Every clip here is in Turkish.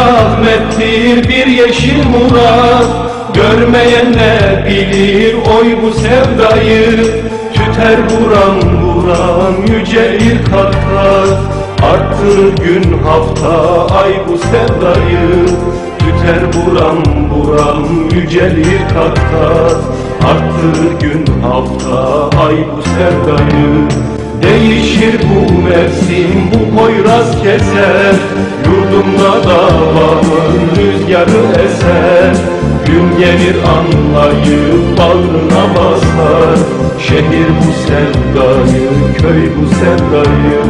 rahmettir bir yeşil murat. Görmeyenler bilir oy bu sevdayı. Tüter buram buram yücelir kat kat. Arttırır gün hafta ay bu sevdayı. Tüter buram buram yücelir kat kat. Arttırır gün hafta ay bu sevdayı. Değişir bu mevsim bu poyraz keser Yurdumda davamın rüzgarı eser. Gün gelir anlayıp bağrına basar. Şehir bu sevdayı, köy bu sevdayı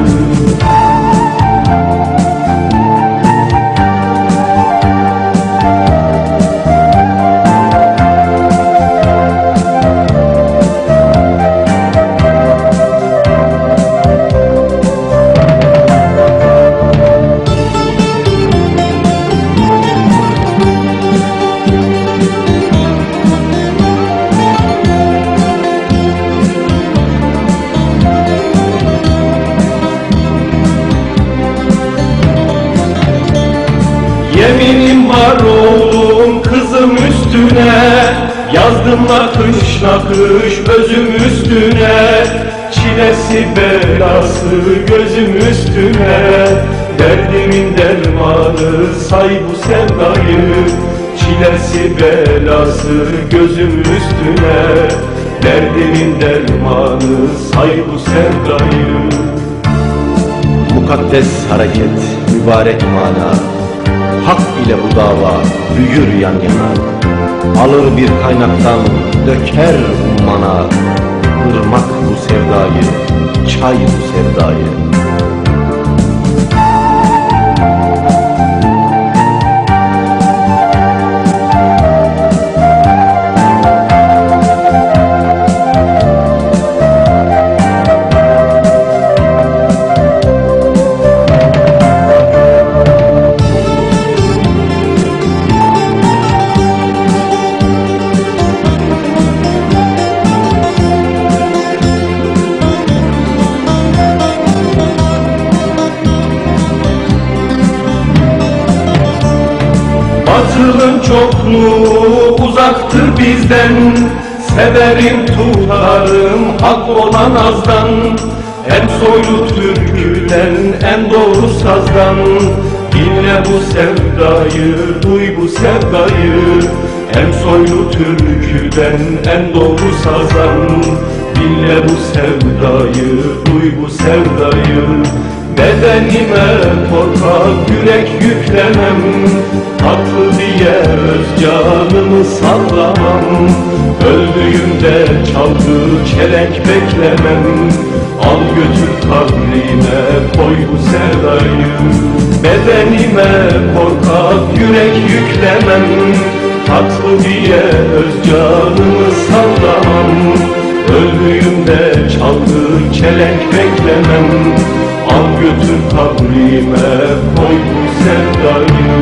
nakış nakış özüm üstüne Çilesi belası gözüm üstüne. Derdimin dermanı say bu sevdayı Çilesi belası gözüm üstüne. Derdimin dermanı say bu sevdayı. Mukaddes hareket, mübarek mana. Hak ile bu dava büyür yan yana Alır bir kaynaktan döker ummana Irmak bu sevdayı, çay bu sevdayı Batılın çokluğu uzaktır bizden. Severim tutarım hak olan azdan. En soylu türküden en doğru sazdan. Dinle bu sevdayı, duy bu sevdayı. En soylu türküden en doğru sazdan. Dinle bu sevdayı, duy bu sevdayı Bedenime korkak yürek yüklemem Haklı diye öz canımı sallamam. Öldüğümde çalgı çelenk beklemem Al götür kabrime koy bu sevdayı. Bedenime korkak yürek yüklemem Haklı diye öz canımı sallamam. Öldüğümde çalgı çelenk beklemem Al götür kabrime koy bu sevdayı